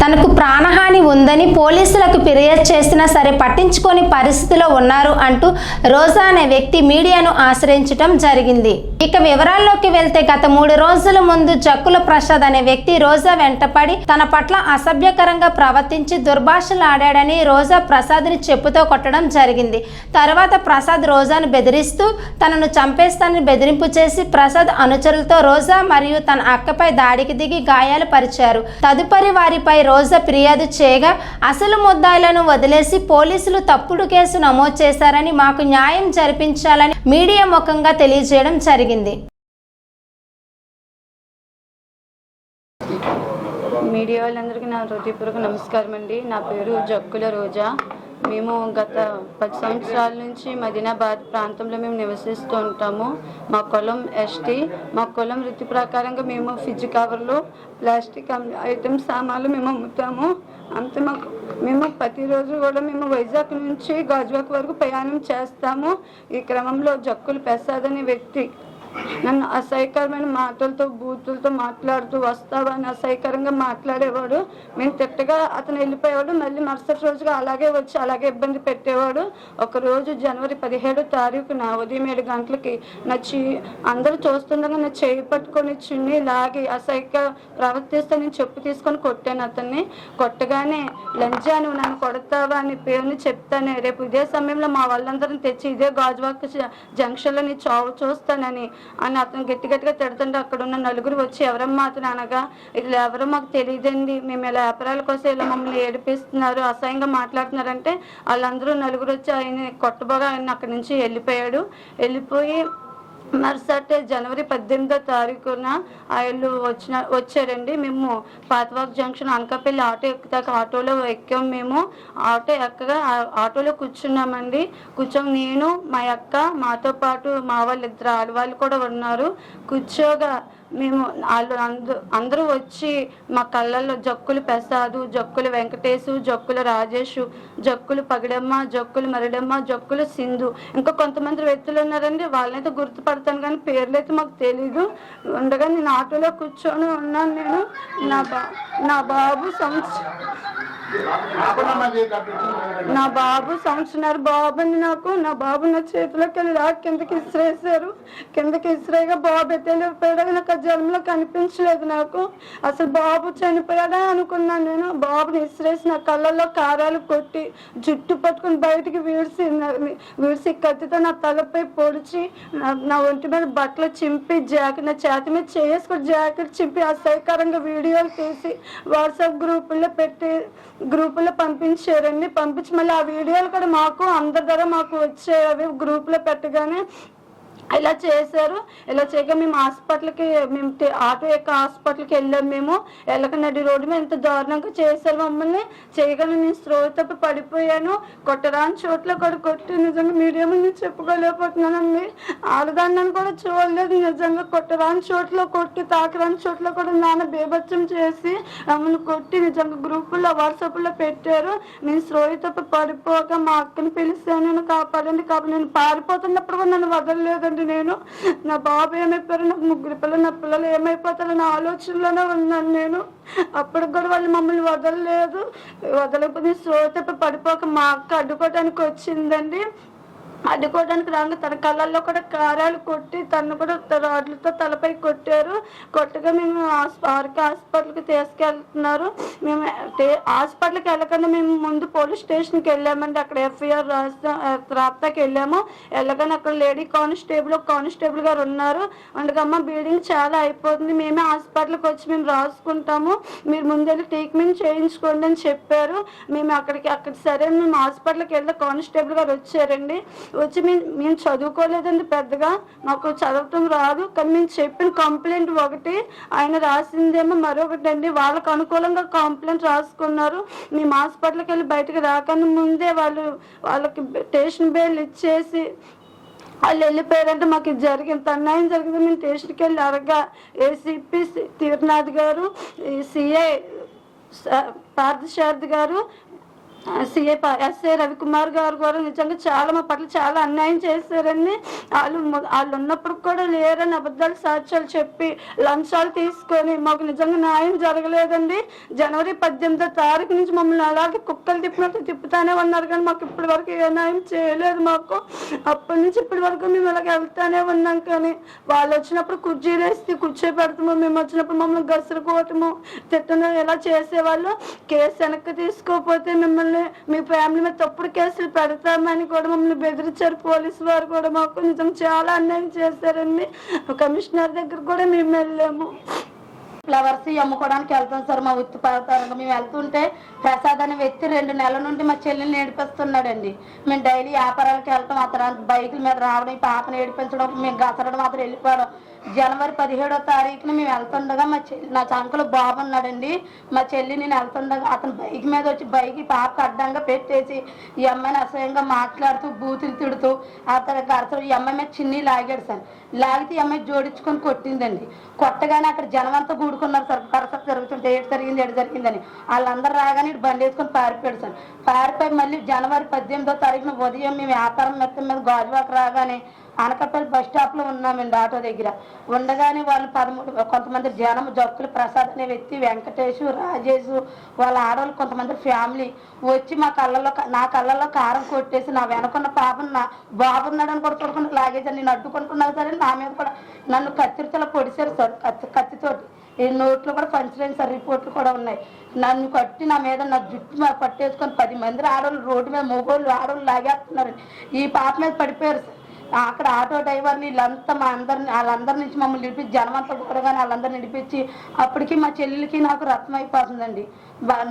తనకు ప్రాణహాని ఉందని పోలీసులకు ఫిర్యాదు చేసినా సరే పట్టించుకొని పరిస్థితిలో ఉన్నారు అంటూ రోజా అనే వ్యక్తి మీడియాను ఆశ్రయించడం జరిగింది. ఇక వివరాల్లోకి వెళ్తే గత మూడు రోజుల ముందు జక్కుల ప్రసాద్ అనే వ్యక్తి రోజా వెంటపడి తన పట్ల అసభ్యకరంగా ప్రవర్తించి దుర్భాషలాడాడని రోజా ప్రసాద్ని చెప్పుతో కొట్టడం జరిగింది. తర్వాత ప్రసాద్ రోజాను బెదిరిస్తూ తనను చంపేస్తానని బెదిరింపు చేసి ప్రసాద్ అనుచరులతో రోజా మరియు తన అక్కపై దాడికి దిగి గాయాలు పరిచారు. తదుపరి వారిపై రోజా ఫిర్యాదు చేయగా అసలు ముద్దాయిలను వదిలేసి పోలీసులు తప్పుడు కేసు నమోదు చేశారని మాకు న్యాయం జరిపించాలని మీడియా ముఖంగా తెలియజేయడం జరిగింది. మీడియా వాళ్ళందరికీ నా హృదయపూర్వక నమస్కారం అండి నా పేరు జక్కుల రోజా. మేము గత పది సంవత్సరాల నుంచి మదీనాబాద్ ప్రాంతంలో మేము నివసిస్తూ ఉంటాము. మా కులం ఎస్టీ మా కులం వృత్తి ప్రకారంగా మేము ఫ్రిడ్జ్ కవర్లు ప్లాస్టిక్ ఐటమ్స్ సామాన్లు మేము అమ్ముతాము. అంతే మాకు మేము ప్రతిరోజు కూడా మేము వైజాగ్ నుంచి గాజువాక్ వరకు ప్రయాణం చేస్తాము. ఈ క్రమంలో జక్కులు ప్రసాద్ అనే వ్యక్తి నన్ను అసహ్యకరమైన మాటలతో బూతులతో మాట్లాడుతూ వస్తావా అని అసహ్యకరంగా మాట్లాడేవాడు. మేము తిట్టగా అతను వెళ్ళిపోయేవాడు. మళ్ళీ మరుసటి రోజుగా అలాగే వచ్చి అలాగే ఇబ్బంది పెట్టేవాడు. ఒక రోజు జనవరి పదిహేడో తారీఖున ఉదయం ఏడు గంటలకి నా చీ అందరూ చూస్తుండగా నా చేయి పట్టుకొని చిన్ని లాగి అసహ్యక ప్రవర్తిస్తే నేను చెప్పు తీసుకొని కొట్టాను అతన్ని. కొట్టగానే లంజా నువ్వు నన్ను కొడతావా అని పేరుని చెప్తానే రేపు ఇదే సమయంలో మా వాళ్ళందరిని తెచ్చి ఇదే గాజువాక జంక్షన్లో నీ చావు చూస్తానని అని అతను గట్టి గట్టిగా తిడుతుంటే అక్కడ ఉన్న నలుగురు వచ్చి ఎవరమ్మా అతను? అనగా ఇట్లా ఎవరో మాకు తెలియదండి. మేము ఇలా వ్యాపారాల కోసం ఇలా మమ్మల్ని ఏడిపిస్తున్నారు అసహ్యంగా మాట్లాడుతున్నారంటే వాళ్ళందరూ నలుగురు వచ్చి ఆయన కొట్టబోగా ఆయన అక్కడి నుంచి వెళ్ళిపోయాడు. వెళ్ళిపోయి మరుసటి జనవరి పద్దెనిమిదో తారీఖున ఆయన వచ్చిన వచ్చారండి. మేము పాతవాక్ జంక్షన్ అనకాపల్లి ఆటో ఎక్కుతాక ఆటోలో ఎక్కాం మేము. ఆటో ఎక్కగా ఆటోలో కూర్చున్నామండి. కూర్చో నేను మా అక్క మాతో పాటు మా వాళ్ళు ఇద్దరు ఆడవాళ్ళు కూడా ఉన్నారు. కూర్చోగా మేము వాళ్ళు అంద అందరూ వచ్చి మా కళ్ళల్లో జక్కులు ప్రసాదు జక్కులు వెంకటేశు జక్కులు రాజేషు జక్కులు పగిడమ్మ జక్కులు మరిడమ్మ జక్కులు సింధు. ఇంకా కొంతమంది వ్యక్తులు ఉన్నారండి వాళ్ళనైతే గుర్తుపడతాను కానీ పేర్లు అయితే మాకు తెలీదు. ఉండగా నేను ఆటోలో కూర్చొని ఉన్నాను నేను. నా బా నా బాబు సంవత్సరం నా బాబు సంవత్సరాల బాబుని నాకు. నా బాబు నా చేతిలోకి వెళ్ళి రా కిందకి ఇసిరేసారు కిందకి ఇసిరేగా బాబు ఎత్తెళ్ళిపోయాడు నాకు జన్మలో కనిపించలేదు నాకు. అసలు బాబు చనిపోయాడా అనుకున్నాను నేను. బాబుని ఇసిరేసి నా కళ్ళల్లో కారాలు కొట్టి జుట్టు పట్టుకుని బయటికి వీడిసి వీడిసి కత్తితో నా తలపై పొడిచి నా- ఒంటి మీద బట్టలు చింపి జాకెట్ నా చేతి మీద చేసుకుని జాకెట్ చింపి అసహ్యకరంగా వీడియోలు తీసి వాట్సాప్ గ్రూపుల్లో పెట్టి గ్రూపులో పంపించారండి పంపించి మళ్ళీ ఆ వీడియోలు కూడా మాకు అందరి ద్వారా మాకు వచ్చాయి. అవి గ్రూపులో పెట్టగానే ఇలా చేశారు. ఇలా చేయగా మేము హాస్పిటల్కి మేము ఆటో యొక్క హాస్పిటల్కి వెళ్ళాం మేము. ఎల్లకనడి నడి రోడ్డు మీద ఎంత దారుణంగా చేశారు మమ్మల్ని. చేయగానే నేను స్త్రో తప్పి పడిపోయాను. కొట్టరాని చోట్ల కూడా కొట్టి నిజంగా మీడియా నేను చెప్పుకోలేకపోతున్నానండి. ఆడదాన్ని కూడా చూడలేదు నిజంగా. కొట్టరాని చోట్ల కొట్టి తాకరాని చోట్ల కూడా నాన్న బేభత్సం చేసి మమ్మల్ని కొట్టి నిజంగా గ్రూపుల్లో వాట్సాప్లో పెట్టారు. నేను స్రోయి తప్ప పడిపోక మా అక్కని పిలిచాను. నేను కాపాడండి కాబట్టి నేను పారిపోతున్నప్పుడు కూడా నన్ను తండ్రి నేను. నా బాబు ఏమైపోయారు? నాకు ముగ్గురు పిల్లలు నా పిల్లలు ఏమైపోతారో నా ఆలోచనలోనే ఉన్నాను నేను. అప్పటికి కూడా వాళ్ళు మమ్మల్ని వదలలేదు. వదలకపోతే సో తప్ప పడిపోక మా అక్క అడ్డుకోవటానికి వచ్చిందండి. అడ్డుకోవడానికి రాను తన కళ్ళల్లో కూడా కారాలు కొట్టి తను కూడా రాడ్లతో తలపై కొట్టారు. కొట్టగా మేము హాస్- ఆర్కే హాస్పిటల్కి తీసుకెళ్తున్నారు. మేము హాస్పిటల్కి వెళ్ళకుండా మేము ముందు పోలీస్ స్టేషన్కి వెళ్ళామండి. అక్కడ ఎఫ్ఐఆర్ రాస్తా రాప్తాకి వెళ్ళాము. వెళ్ళగానే అక్కడ లేడీ కానిస్టేబుల్ కానిస్టేబుల్ గారు ఉన్నారు. అందుకమ్మ బ్లీడింగ్ చాలా అయిపోతుంది. మేమే హాస్పిటల్కి వచ్చి మేము రాసుకుంటాము. మీరు ముందెళ్ళి ట్రీట్మెంట్ చేయించుకోండి అని చెప్పారు. మేము అక్కడికి అక్కడ సరే మేము హాస్పిటల్కి వెళ్తే కానిస్టేబుల్ గారు వచ్చారండి. వచ్చి మేము మేము చదువుకోలేదండి పెద్దగా. మాకు చదవటం రాదు. కానీ మేము చెప్పిన కంప్లైంట్ ఒకటి ఆయన రాసిందేమో మరొకటి అండి. వాళ్ళకు అనుకూలంగా కంప్లైంట్ రాసుకున్నారు. మేము హాస్పిటల్కి వెళ్ళి బయటకు రాకనే ముందే వాళ్ళు వాళ్ళకి స్టేషన్ బెయిల్ ఇచ్చేసి వాళ్ళు వెళ్ళిపోయారంటే మాకు ఇది జరిగింది. అన్యాయం జరిగింది. మేము స్టేషన్కి వెళ్ళి అరగా ఏసీపీ తీర్నాథ్ గారు ఈ సిఐ పార్థసారథి గారు సిఏ ఎస్ఏ రవికుమార్ గారు కూడా నిజంగా చాలా మా పట్ల చాలా అన్యాయం చేశారని వాళ్ళు వాళ్ళు ఉన్నప్పుడు కూడా లేరని అబద్ధాలు సాక్ష్యాలు చెప్పి లంచాలు తీసుకొని మాకు నిజంగా న్యాయం జరగలేదండి. జనవరి పద్దెనిమిదో తారీఖు నుంచి మమ్మల్ని అలాగే కుక్కలు తిప్పినట్టు తిప్పుతానే ఉన్నారు కానీ మాకు ఇప్పటి వరకు ఏ న్యాయం చేయలేదు మాకు. అప్పటి నుంచి ఇప్పటి వరకు మేము ఇలాగ వెళ్తానే ఉన్నాం కానీ వాళ్ళు వచ్చినప్పుడు కుర్చీలు వేసి కుర్చీ పెడతాము మేము వచ్చినప్పుడు మమ్మల్ని గసురుకోవటము తిట్టడం ఇలా చేసేవాళ్ళు? కేసు వెనక్కి తీసుకోకపోతే మిమ్మల్ని మీ ఫ్యామిలీ మీద తప్పుడు కేసులు పెడతామని కూడా మమ్మల్ని బెదిరించారు. పోలీసు వారు కూడా మాకు నిజం చాలా అన్యాయం చేశారండి. కమిషనర్ దగ్గర కూడా మేము వెళ్ళాము. ఫ్లవర్స్ అమ్ముకోవడానికి వెళ్తాం సార్ మా ఉత్తి పడతారండి మేము వెళ్తుంటే ప్రసాద్ అనే వ్యక్తి రెండు నెలల నుండి మా చెల్లెల్ని ఏడిపిస్తున్నాడండి. మేము డైలీ వ్యాపారాలకు వెళ్తాం అతను బైకుల మీద రావడం పాపను ఏడిపించడం మేము గసరడం మాత్రం వెళ్ళిపోవడం. జనవరి పదిహేడో తారీఖున మేము వెళ్తుండగా మా చెల్లి నా చంకలు బాబు ఉన్నాడండి మా చెల్లి నేను వెళ్తుండగా అతను బైక్ మీద వచ్చి బైక్ పాప పాపకు అడ్డంగా పెట్టేసి ఈ అమ్మాయిని అసహ్యంగా మాట్లాడుతూ బూతులు తిడుతూ అతను గరసలు ఈ అమ్మాయి మీద చిన్ని లాగాడు సార్. లాగితే ఈ అమ్మాయి జోడించుకొని కొట్టిందండి. కొట్టగానే అక్కడ జనం అంతా కూడుకున్నారు సార్. కరసర జరుగుతుంటే ఏడు జరిగింది ఏడు జరిగిందని. వాళ్ళందరూ రాగానే ఇటు బండి వేసుకొని పారిపోయాడు సార్. పారిపోయి మళ్ళీ జనవరి పద్దెనిమిదో తారీఖున ఉదయం మేము వ్యాపారం మొత్తం మీద గాజువాక రాగానే అనకపల్లి బస్ స్టాప్లో ఉన్నామండి ఆటో దగ్గర. ఉండగానే వాళ్ళు పదమూడు కొంతమంది జనం జక్కులు ప్రసాద్ అనే వ్యక్తి వెంకటేష్ రాజేష్ వాళ్ళ ఆడవాళ్ళు కొంతమంది ఫ్యామిలీ వచ్చి మా కళ్ళల్లో నా కళ్ళలో కారం కొట్టేసి నా వెనకున్న పాపను నా బాబున్నాడని కూడా చూడకుండా లాగేసి నేను అడ్డుకుంటున్నాను సరే నా మీద కూడా నన్ను కత్తిరితల పొడిచారు సార్ కత్తి కత్తితోటి. ఈ నోట్లో కూడా పంచలేని సార్ రిపోర్ట్లు కూడా ఉన్నాయి. నన్ను కట్టి నా మీద నా జుట్టు పట్టేసుకొని పది మంది ఆడవాళ్ళు రోడ్డు మీద మొగోళ్ళు ఆడవాళ్ళు లాగేస్తున్నారు. ఈ పాప మీద పడిపోయారు సార్. అక్కడ ఆటో డ్రైవర్ని వీళ్ళంతా మా అందరిని వాళ్ళందరి నుంచి మమ్మల్ని నిలిపించి జనమంతా అంతా కూడగానే వాళ్ళందరిని నిలిపించి అప్పటికి మా చెల్లెలకి నాకు రత్నం అయిపోతుందండి.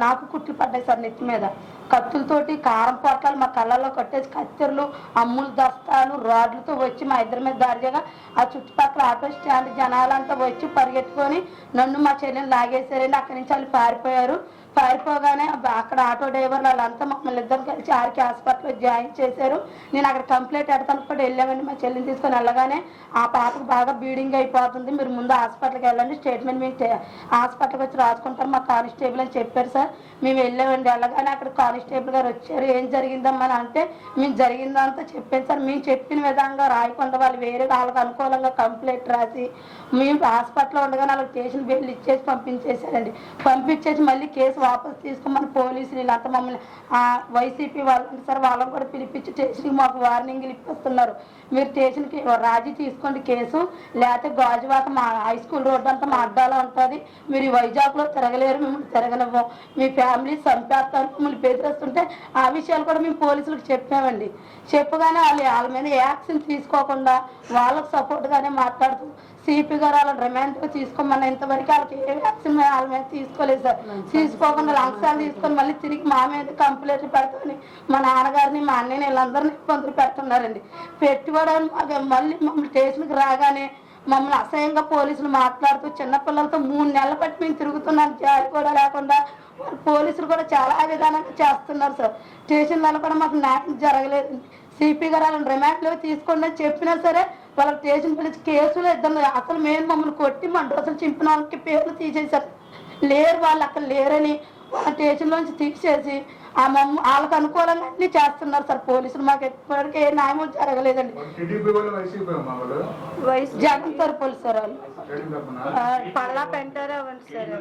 నాకు కుట్లు పడ్డాయి సార్ నెత్తి మీద. కత్తులతోటి కారం పొట్లాలు మా కళ్ళల్లో కట్టేసి కత్తెరలు అమ్ములు దస్తాలు రాడ్లతో వచ్చి మా ఇద్దరి మీద దాడి చేయగా ఆ చుట్టుపక్కల ఆటో స్టాండ్ జనాలంతా వచ్చి పరిగెత్తుకొని నన్ను మా చెల్లెని లాగేశారండి. అక్కడి నుంచి వాళ్ళు పారిపోయారు. పారిపోగానే అక్కడ ఆటో డ్రైవర్లు వాళ్ళంతా మమ్మల్ని ఇద్దరు కలిసి ఆర్కి హాస్పిటల్లో జాయిన్ చేశారు. నేను అక్కడ కంప్లైంట్ ఎడతాను కూడా వెళ్ళామండి మా చెల్లిని తీసుకొని వెళ్ళగానే ఆ పాపకు బాగా బీడింగ్ అయిపోతుంది. మీరు ముందు హాస్పిటల్కి వెళ్ళండి స్టేట్మెంట్ మేము హాస్పిటల్కి వచ్చి రాసుకుంటాం మా కానిస్టేబుల్ అని చెప్పారు సార్. మేము వెళ్ళామండి వెళ్ళగానే అక్కడ కానిస్టేబుల్ గారు వచ్చారు. ఏం జరిగిందమ్మా అని అంటే మేము జరిగిందంతా చెప్పాను సార్. మేము చెప్పిన విధంగా రాయకుండా వాళ్ళు వేరే వాళ్ళకి అనుకూలంగా కంప్లైంట్ రాసి మేము హాస్పిటల్లో ఉండగానే వాళ్ళకి స్టేషన్ బిల్లు ఇచ్చేసి పంపించేశారండి. పంపించేసి మళ్ళీ కేసు వాపస్ తీసుకోమని పోలీసులు వీళ్ళంతా మమ్మల్ని వైసీపీ వాళ్ళు సార్ వాళ్ళని కూడా పిలిపించి స్టేషన్కి మాకు వార్నింగ్లు ఇప్పిస్తున్నారు. మీరు స్టేషన్కి రాజీ తీసుకోండి కేసు లేకపోతే గాజువాక మా హై స్కూల్ రోడ్డు అంతా మా అడ్డాలో ఉంటుంది. మీరు వైజాగ్లో తిరగలేరు మిమ్మల్ని తిరగనివ్వం. మీ ఫ్యామిలీ చంపేస్తారు మిమ్మల్ని బెదిరిస్తుంటే ఆ విషయాలు కూడా మేము పోలీసులకు చెప్పామండి. చెప్పగానే వాళ్ళు వాళ్ళ మీద యాక్షన్ తీసుకోకుండా వాళ్ళకు సపోర్ట్గానే మాట్లాడుతూ సిపి గారు వాళ్ళని రిమాండ్ తీసుకోమన్న ఇంతవరకు వాళ్ళకి ఏ మీద వాళ్ళ మీద తీసుకోలేదు సార్. తీసుకోకుండా లంచాలు తీసుకొని మళ్ళీ తిరిగి మా మీద కంప్లైంట్ పెడతామని మా నాన్నగారిని మా అన్నయ్యని వీళ్ళందరినీ ఇబ్బందులు పెడుతున్నారండి. పెట్టి కూడా మాకు మళ్ళీ మమ్మల్ని స్టేషన్కి రాగానే మమ్మల్ని అసహ్యంగా పోలీసులు మాట్లాడుతూ చిన్నపిల్లలతో మూడు నెలల బట్టి మేము తిరుగుతున్నాం. జాలి కూడా లేకుండా వాళ్ళు పోలీసులు కూడా చాలా విధానంగా చేస్తున్నారు సార్. స్టేషన్లలో కూడా మాకు న్యాయం జరగలేదు సిపి గారు వాళ్ళని రిమాండ్లో తీసుకోండి చెప్పినా సరే వాళ్ళ స్టేషన్ పిలిచి కేసులు ఇద్దరు అసలు మేము మమ్మల్ని కొట్టి మన డ్రెస్సులు చింపిన వాళ్ళకి పేర్లు తీసేశారు. లేరు వాళ్ళు అక్కడ లేరని వాళ్ళ స్టేషన్లోంచి తీసేసి ఆ మమ్మ వాళ్ళకి అనుకూలంగా అన్ని చేస్తున్నారు సార్. పోలీసులు మాకు ఎప్పటికీ ఏ న్యాయం జరగలేదండి. వాళ్ళు వాళ్ళు జగన్ సార్ వాళ్ళు. టీడీపీ తరపున పల్లా పెంటారా అవ్వండి సార్.